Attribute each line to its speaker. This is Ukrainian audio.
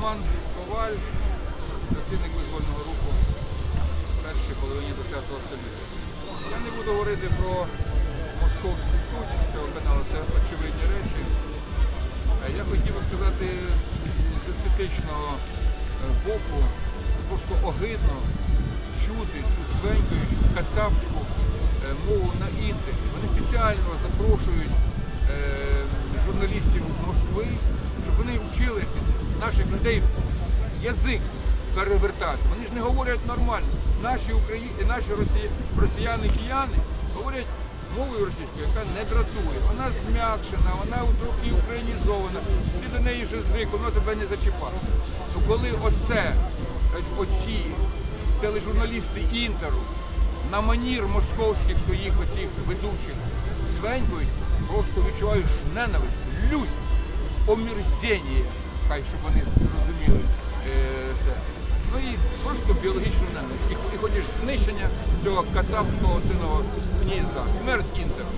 Speaker 1: Роман Коваль, дослідник визвольного руху в першій половині ХХ століття. Я не буду говорити про московську суть цього каналу, це очевидні речі. Е, Я хотів би сказати з, естетичного е, боку, просто огидно чути цю свенькаючу, кацапську е, мову на інтері. Вони спеціально запрошують журналістів з Москви, щоб вони наших людей язик перевертати. Вони ж не говорять нормально. Наші Украї... наші росі... росіяни кияни говорять мовою російською, яка не дратує. Вона зм'якшена, вона трохи українізована. Ти до неї вже звик, воно тебе не зачіпає. Ну коли оце, е, оці тележурналісти Інтеру на манір московських своїх оцих ведучих свенькують, просто відчуваєш ненависть, лють, омерзення, хай щоб вони зрозуміли е, це. Ну і просто біологічну ненависть. І, хочеш знищення цього кацапського синого гнізда. Смерть інтеру.